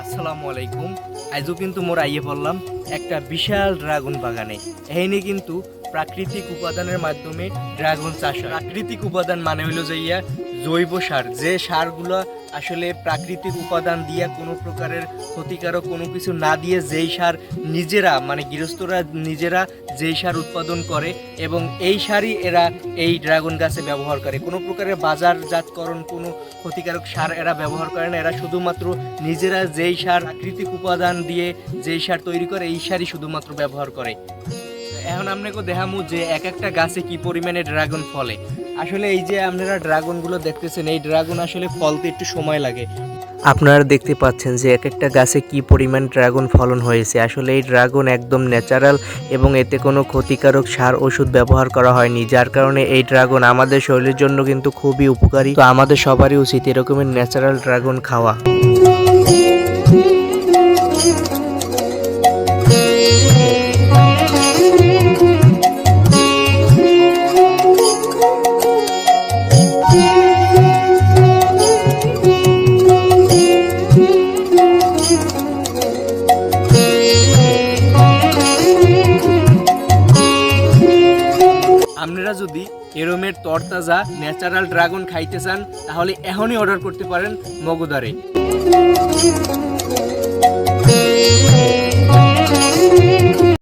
আসসালামু আলাইকুম। আজও কিন্তু মোর আইয়ে পড়লাম একটা বিশাল ড্রাগন বাগানে। এখানে কিন্তু প্রাকৃতিক উপাদানের মাধ্যমে ড্রাগন চাষ হয়। প্রাকৃতিক উপাদান মানে হলো যে ইয়া, জৈব সার। যে সারগুলো আসলে প্রাকৃতিক উপাদান দিয়ে কোনো প্রকারের ক্ষতিকারক কোনো কিছু না দিয়ে যেই সার নিজেরা মানে গৃহস্থরা নিজেরা যেই সার উৎপাদন করে এবং এই সারই এরা এই ড্রাগন গাছে ব্যবহার করে। কোনো প্রকারের বাজারজাতকরণ, কোনো ক্ষতিকারক সার এরা ব্যবহার করে না। এরা শুধুমাত্র নিজেরা যেই সার প্রাকৃতিক উপাদান দিয়ে যেই সার তৈরি করে, এই সারই শুধুমাত্র ব্যবহার করে। এখন আপনাকে দেখামু যে এক একটা গাছে কি পরিমাণে ড্রাগন ফলে। আসলে এই যে আপনারা ড্রাগনগুলো দেখতেছেন, এই ড্রাগন আসলে ফলতে একটু সময় লাগে। আপনারা দেখতে পাচ্ছেন যে এক একটা গাছে কি পরিমাণ ড্রাগন ফলন হয়েছে। আসলে এই ড্রাগন একদম ন্যাচারাল এবং এতে কোনো ক্ষতিকারক সার ওষুধ ব্যবহার করা হয়নি, যার কারণে এই ড্রাগন আমাদের শরীরের জন্য কিন্তু খুবই উপকারী। তো আমাদের সবারই উচিত এরকমের ন্যাচারাল ড্রাগন খাওয়া। আপনারা যদি এরমের তরতাজা ন্যাচারাল ড্রাগন খাইতে চান তাহলে এখনই অর্ডার করতে পারেন মগদারে